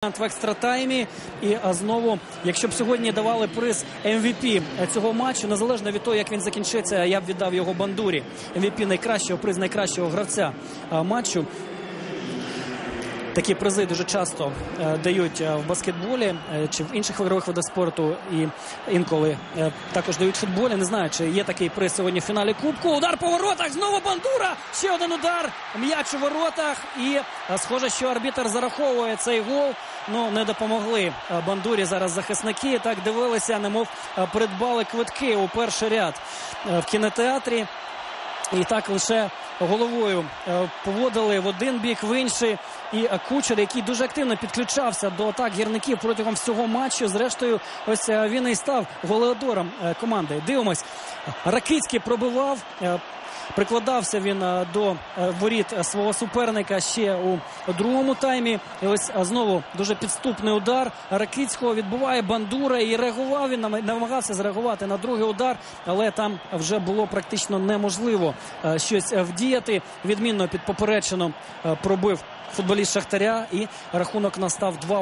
в екстратаймі. І а, знову, якщо б сьогодні давали приз МВП цього матчу, незалежно від того, як він закінчиться, я б віддав його бандурі. МВП найкращого приз найкращого гравця а, матчу. Такі призи дуже часто е, дають е, в баскетболі е, чи в інших ігрових видах спорту, і інколи також дають в футболі. Не знаю, чи є такий приз сьогодні в фіналі Кубку. Удар по воротах. Знову бандура. Ще один удар. М'яч у воротах. І схоже, що арбітр зараховує цей гол. Ну не допомогли бандурі зараз захисники. Так дивилися, немов придбали квитки у перший ряд в кінотеатрі. І так лише головою е, поводили в один бік, в інший. І е, кучер, який дуже активно підключався до атак гірників протягом всього матчу. Зрештою, ось е, він і став голеодором команди. Дивимось, Ракицький пробивав. Прикладався він е, до е, воріт е, свого суперника ще у другому таймі. І ось знову дуже підступний удар Ракицького відбуває бандура і реагував він нам- намагався зреагувати на другий удар, але там вже було практично неможливо щось вдіяти. Відмінно під поперечину е, пробив футболіст Шахтаря, і рахунок настав 2